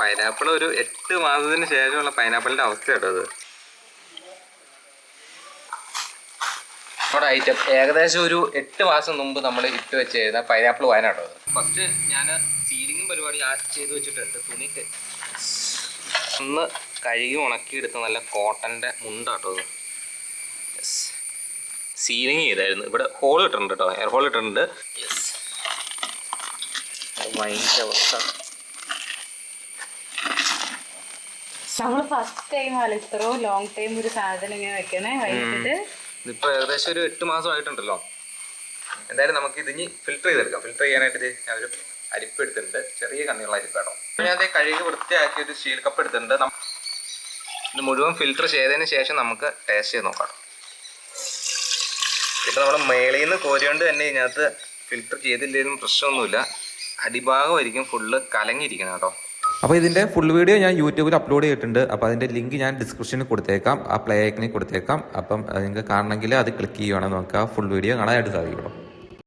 Pineapple ഒരു എട്ട് മാസത്തിന് ശേഷമുള്ള പൈനാപ്പിളിന്റെ അവസ്ഥ കേട്ടോ ഇത് നമ്മുടെ ഐറ്റം ഏകദേശം ഒരു എട്ട് മാസം മുമ്പ് നമ്മൾ ഇട്ട് വെച്ചായിരുന്ന പൈനാപ്പിൾ വയനാട്ടോ ഫസ്റ്റ് ഞാൻ സീലിംഗും പരിപാടി ആ ചെയ്ത് വെച്ചിട്ടുണ്ട്. തുണി ഒന്ന് കഴുകി ഉണക്കിയെടുത്ത നല്ല കോട്ടന്റെ മുണ്ടാട്ടോ ഇത് യെസ് സീലിംഗ് ചെയ്തായിരുന്നു. ഇവിടെ ഹോൾ ഇട്ടിട്ടുണ്ട് കേട്ടോ എയർ ഹോൾ ഇട്ടിട്ടുണ്ട്. യെസ് ഭയങ്കര അവസ്ഥ. നമ്മൾ ഫസ്റ്റ് ടൈം അല്ല ഇത്രയും ലോങ് ടൈം ഒരു സാധനം ഇങ്ങനെ വെക്കണേ വൈകിട്ട്. ഇതിപ്പോ ഏകദേശം ഒരു എട്ട് മാസം ആയിട്ടുണ്ടല്ലോ. എന്തായാലും നമുക്ക് ഇതിനി ഫിൽറ്റർ ചെയ്തെടുക്കാം. ഫിൽറ്റർ ചെയ്യാനായിട്ട് ഞാനൊരു അരിപ്പ് എടുത്തിട്ടുണ്ട്. ചെറിയ കണ്ണിയുള്ള അരിപ്പ് കേട്ടോ. ഞാൻ അത് കഴുകി വൃത്തിയാക്കി ഒരു സ്റ്റീൽ കപ്പ് എടുത്തിട്ടുണ്ട്. ഇത് മുഴുവൻ ഫിൽറ്റർ ചെയ്തതിന് ശേഷം നമുക്ക് ടേസ്റ്റ് ചെയ്ത് നോക്കാം. ഇപ്പം നമ്മൾ മേളിൽ നിന്ന് കോരിയോണ്ട് തന്നെ ഇതിനകത്ത് ഫിൽറ്റർ ചെയ്തില്ലെങ്കിലും പ്രശ്നമൊന്നുമില്ല. അടിഭാഗമായിരിക്കും ഫുള്ള് കലങ്ങിയിരിക്കണം കേട്ടോ. അപ്പോൾ ഇതിന്റെ ഫുൾ വീഡിയോ ഞാൻ യൂട്യൂബിൽ അപ്ലോഡ് ചെയ്തിട്ടുണ്ട്. അപ്പോൾ അതിന്റെ ലിങ്ക് ഞാൻ ഡിസ്ക്രിപ്ഷനിൽ കൊടുത്തേക്കാം. ആ പ്ലേ ഐക്കണിൽ കൊടുത്തേക്കാം. അപ്പം നിങ്ങൾക്ക് കാണണമെങ്കിൽ അത് ക്ലിക്ക് ചെയ്യുവാണെങ്കിൽ നോക്കുക ഫുൾ വീഡിയോ കാണാനായിട്ട് സാധിക്കും